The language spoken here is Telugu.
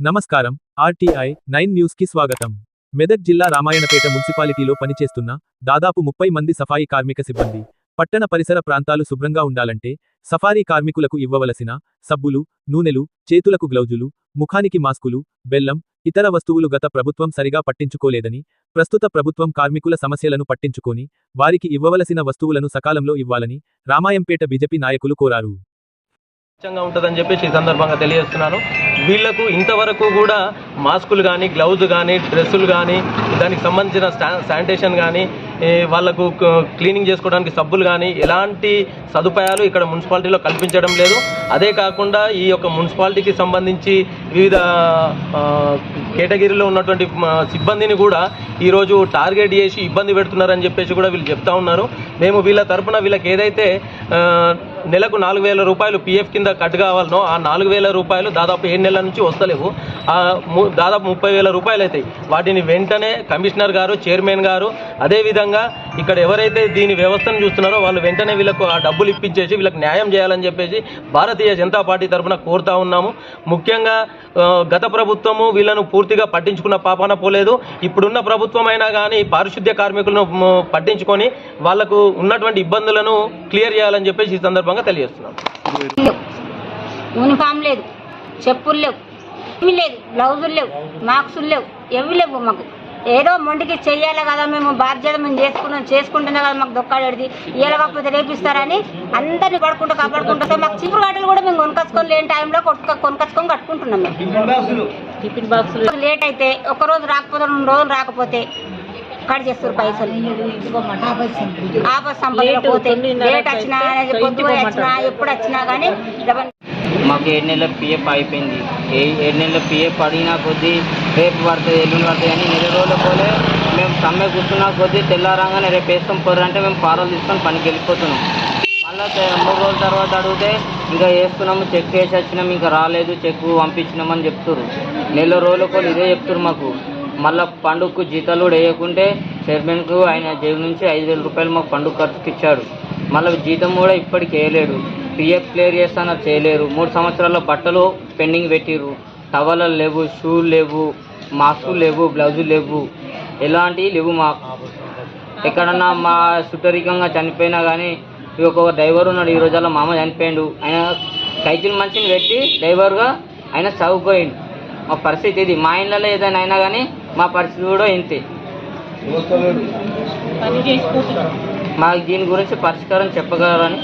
నమస్కారం. ఆర్టీఐ నైన్ న్యూస్కి స్వాగతం. మెదక్ జిల్లా రామాయణపేట మున్సిపాలిటీలో పనిచేస్తున్న దాదాపు ముప్పై మంది సఫాయి కార్మిక సిబ్బంది పట్టణ పరిసర ప్రాంతాలు శుభ్రంగా ఉండాలంటే సఫారీ కార్మికులకు ఇవ్వవలసిన సబ్బులు నూనెలు చేతులకు గ్లౌజులు ముఖానికి మాస్కులు బెల్లం ఇతర వస్తువులు గత ప్రభుత్వం సరిగా పట్టించుకోలేదని ప్రస్తుత ప్రభుత్వం కార్మికుల సమస్యలను పట్టించుకొని వారికి ఇవ్వవలసిన వస్తువులను సకాలంలో ఇవ్వాలని రామాయంపేట బీజేపీ నాయకులు కోరారు. స్వచ్ఛంగా ఉంటుందని చెప్పేసి ఈ సందర్భంగా తెలియజేస్తున్నాను. వీళ్ళకు ఇంతవరకు కూడా మాస్కులు కానీ గ్లౌజ్ కానీ డ్రెస్సులు కానీ దానికి సంబంధించిన శానిటేషన్ కానీ వాళ్ళకు క్లీనింగ్ చేసుకోవడానికి సబ్బులు కానీ ఎలాంటి సదుపాయాలు ఇక్కడ మున్సిపాలిటీలో కల్పించడం లేదు. అదే కాకుండా ఈ యొక్క మున్సిపాలిటీకి సంబంధించి వివిధ కేటగిరీలో ఉన్నటువంటి సిబ్బందిని కూడా ఈరోజు టార్గెట్ చేసి ఇబ్బంది పెడుతున్నారని చెప్పేసి కూడా వీళ్ళు చెప్తా ఉన్నారు. మేము వీళ్ళ తరపున వీళ్ళకి ఏదైతే నెలకు నాలుగు వేల రూపాయలు పిఎఫ్ కింద కట్ కావాలనో ఆ నాలుగు వేల రూపాయలు దాదాపు ఏడు నెలల నుంచి వస్తలేవు. ఆ దాదాపు ముప్పై వేల రూపాయలు అవుతాయి. వాటిని వెంటనే కమిషనర్ గారు చైర్మన్ గారు అదేవిధంగా ఇక్కడ ఎవరైతే దీని వ్యవస్థను చూస్తున్నారో వాళ్ళు వెంటనే వీళ్ళకు ఆ డబ్బులు ఇప్పించేసి వీళ్ళకి న్యాయం చేయాలని చెప్పేసి భారతీయ జనతా పార్టీ తరఫున కోరుతా ఉన్నాము. ముఖ్యంగా గత ప్రభుత్వము వీళ్ళను పూర్తిగా పట్టించుకున్న పాపాన పోలేదు. ఇప్పుడున్న ప్రభుత్వం అయినా కానీ పారిశుద్ధ్య కార్మికులను పట్టించుకొని వాళ్ళకు ఉన్నటువంటి ఇబ్బందులను క్లియర్ చేయాలని చెప్పేసి ఈ సందర్భంగా తెలియజేస్తున్నాం. లేవు యూనిఫామ్ లేదు చెప్పులు లేవు ఏమీ లేదు బ్లౌజులు లేవు మార్క్సులు లేవు ఎవి లేవు మాకు. ఏదో మొండికి చెయ్యాలి కదా మేము బాధ్యత మేము చేసుకున్నాం చేసుకుంటున్నా కదా మాకు దొక్కాడేది ఇయ్యాలి కాకపోతే రేపిస్తారని అందరిని పడుకుంటూ కాపాడుకుంటూ మాకు చిపురు గడ్డలు కూడా మేము కొనుకొచ్చుకొని లేని టైంలో కొట్టుక కొనుకొచ్చుకొని కట్టుకుంటున్నాం మేము. టిఫిన్ బాక్సులు. లేట్ అయితే ఒక రోజు రాకపోతే రెండు రోజులు రాకపోతే కట్ చేస్తారు పైసలు. ఆపస్ సంపదలో పోతే లేట్ వచ్చినా ఎప్పుడు వచ్చినా కానీ మాకు ఏడు నెలల పిఎఫ్ అయిపోయింది. ఏ ఏడు నెలల పిఎఫ్ అడిగినా కొద్దీ రేపు పడుతుంది ఎల్లుండి పడుతుంది అని నెల రోజుల పోలే మేము సమ్మె కూర్చున్నా కొద్దీ తెల్లారంగానే రేపు వేస్తాం పోరు అంటే మేము పారాలు తీసుకొని పనికి వెళ్ళిపోతున్నాం. మళ్ళీ మూడు రోజుల తర్వాత అడిగితే ఇంకా వేస్తున్నాము చెక్ వేసి వచ్చినాం ఇంకా రాలేదు చెక్ పంపించినామని చెప్తున్నారు నెల రోజుల పోలు ఇదే చెప్తున్నారు మాకు. మళ్ళీ పండుగకు జీతాలు కూడా వేయకుంటే చైర్మన్కు ఆయన జైలు నుంచి ఐదు వేల రూపాయలు మాకు పండుగ ఖర్చుకి ఇచ్చాడు మళ్ళీ జీతం కూడా ఇప్పటికి వేయలేడు. పిఎఫ్ క్లియర్ చేస్తానో చేయలేరు. మూడు సంవత్సరాల బట్టలు పెండింగ్ పెట్టిరు టవలలు లేవు షూలు లేవు మాస్కులు లేవు బ్లౌజులు లేవు. ఎలాంటివి లేవు మాకు. ఎక్కడన్నా మా సుటరికంగా చనిపోయినా కానీ ఒక డ్రైవర్ ఉన్నాడు ఈ రోజుల్లో మామ చనిపోయాడు. ఆయన కైకిల్ మనిషిని పెట్టి డ్రైవర్గా ఆయన చదువుకోయిండు. మా పరిస్థితి ఇది. మా ఇళ్ళలో ఏదైనా అయినా కానీ మా పరిస్థితి కూడా ఇంతే. మాకు దీని గురించి పరిష్కారం చెప్పగలరని.